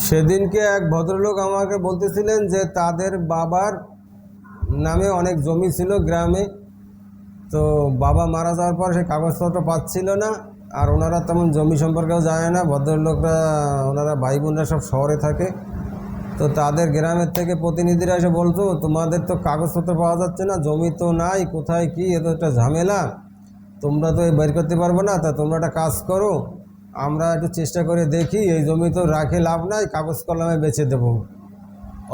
সেদিনকে এক ভদ্রলোক আমাকে বলতেছিলেন যে তাদের বাবার নামে অনেক জমি ছিল গ্রামে। তো বাবা মারা যাওয়ার পর সে কাগজপত্র পাচ্ছিল না আর ওনারা তেমন জমি সম্পর্কেও জানে না। ভদ্রলোকরা, ওনারা ভাই বোনরা সব শহরে থাকে। তো তাদের গ্রামের থেকে প্রতিনিধিরা এসে বলতো, তোমাদের তো কাগজপত্র পাওয়া যাচ্ছে না, জমি তো নাই, কোথায় কি? এ তো একটা ঝামেলা। তোমরা তো এই বের করতে পারবে না, তা তোমরা একটা কাজ করো। আমরা একটু চেষ্টা করে দেখি, এই জমি তো রাখে লাভ নাই, কাগজ কলমে বেচে দেবো।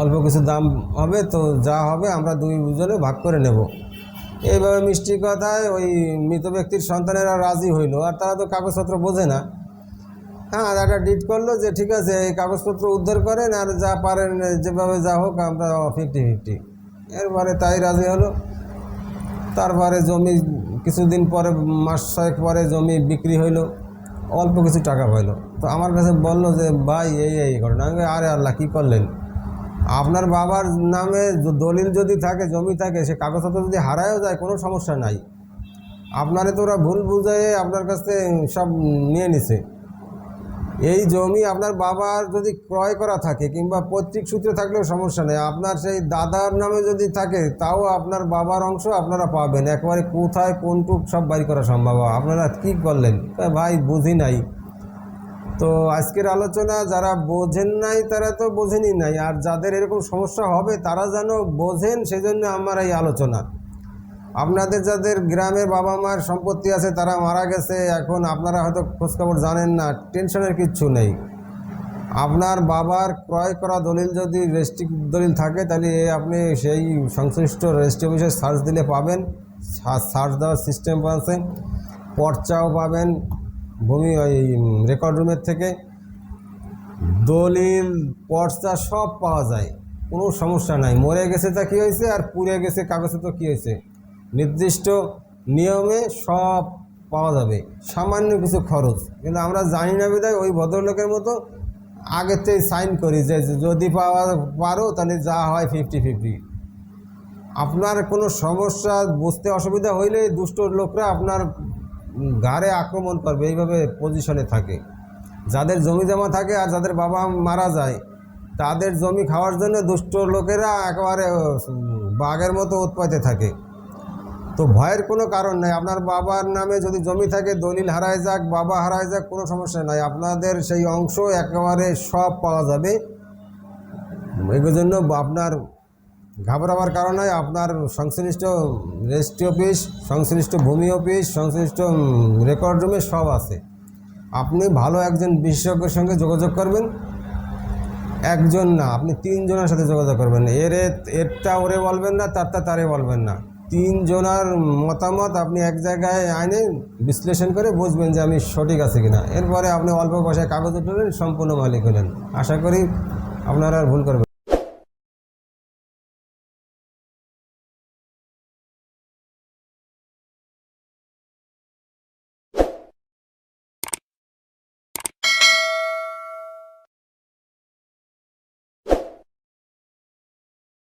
অল্প কিছু দাম হবে তো যা হবে আমরা দুই জনে ভাগ করে নেব। এইভাবে মিষ্টি কথায় ওই মৃত ব্যক্তির সন্তানেরা রাজি হইল, আর তারা তো কাগজপত্র বোঝে না। হ্যাঁ একটা ডিট করল যে ঠিক আছে, এই কাগজপত্র উদ্ধার করেন, আর যা পারেন, যেভাবে যা হোক, আমরা ফিফটি ফিফটি এরপরে তাই রাজি হলো। তারপরে জমি কিছুদিন পরে, মাস ছয়েক পরে জমি বিক্রি হইল। অল্প কিছু টাকা পাইলো। তো আমার কাছে বলল যে, ভাই, এই এই ঘটনা। আমি আরে আল্লাহ, কী করলেন? আপনার বাবার নামে দলিল যদি থাকে, জমি থাকে, সে কাগজপত্র যদি হারায়ও যায়, কোনো সমস্যা নাই। আপনারে তো ওরা ভুল বুঝাইয়ে আপনার কাছে সব নিয়ে নিছে। এই জমি আপনার বাবার যদি ক্রয় করা থাকে কিংবা পৈতৃক সূত্রে থাকলেও সমস্যা নেই। আপনার সেই দাদার নামে যদি থাকে, তাও আপনার বাবার অংশ আপনারা পাবেন। একবারে কোথায় কোনটুক সব বাড়ি করা সম্ভব। আপনারা কি করলেন? ভাই, বুঝি নাই। তো আজকের আলোচনা যারা বোঝেন নাই, তারা তো বোঝেনই নাই। আর যাদের এরকম সমস্যা হবে, তারা যেন বোঝেন, সেজন্য আমার এই আলোচনা। আপনাদের যাদের গ্রামে বাবা মার সম্পত্তি আছে, তারা মারা গেছে। এখন আপনারা হয়তো খোঁজখবর জানেন না, টেনশনের কিচ্ছু নেই। আপনার বাবার ক্রয় করা দলিল যদি রেজিস্ট্রি দলিল থাকে, তাহলে আপনি সেই সংশ্লিষ্ট রেজিস্ট্রি অফিসে সার্চ দিলে পাবেন। সার্চ দেওয়ার সিস্টেম আছে পর্চাও পাবেন ভূমি, ওই রেকর্ড রুমের থেকে। দলিল, পর্চা সব পাওয়া যায়। কোনো সমস্যা নাই। মরে গেছে তা কী হয়েছে? আর পুড়ে গেছে কাগজে তো কী হয়েছে? নির্দিষ্ট নিয়মে সব পাওয়া যাবে। সামান্য কিছু খরচ। কিন্তু আমরা জানি না বিদায় ওই ভদ্রলোকের মতো আগেতেই সাইন করি যে যদি পাওয়া, পারো তাহলে যা হয় ফিফটি ফিফটি আপনার কোনো সমস্যা, বুঝতে অসুবিধা হইলে দুষ্ট লোকরা আপনার ঘাড়ে আক্রমণ করবে, এইভাবে পজিশনে থাকে। যাদের জমি জমা থাকে আর যাদের বাবা মারা যায়, তাদের জমি খাওয়ার জন্য দুষ্ট লোকেরা একেবারে বাঘের মতো উৎপাতে থাকে। তো ভয়ের কোনো কারণ নাই। আপনার বাবার নামে যদি জমি থাকে, দলিল হারায় যাক, বাবা হারায় যাক, কোনো সমস্যা নাই। আপনাদের সেই অংশ একেবারে সব পাওয়া যাবে। এই জন্য আপনার ঘাবড়াবার কারণে আপনার সংশ্লিষ্ট রেজিস্ট্রি অফিস, সংশ্লিষ্ট ভূমি অফিস, সংশ্লিষ্ট রেকর্ড রুমে সব আছে। আপনি ভালো একজন বিশেষজ্ঞের সঙ্গে যোগাযোগ করবেন। একজন না, আপনি তিনজনের সাথে যোগাযোগ করবেন। এর এরটা ওরে বলবেন না, তারটা তারে বলবেন না। তিনজনার মতামত আপনি এক জায়গায় আইনে বিশ্লেষণ করে বুঝবেন যে আমি সঠিক আছে কিনা এরপরে আপনি অল্প পয়সায় কাগজ উঠলেন, সম্পূর্ণ মালিক হলেন আশা করি আপনারা আর ভুল করবেন।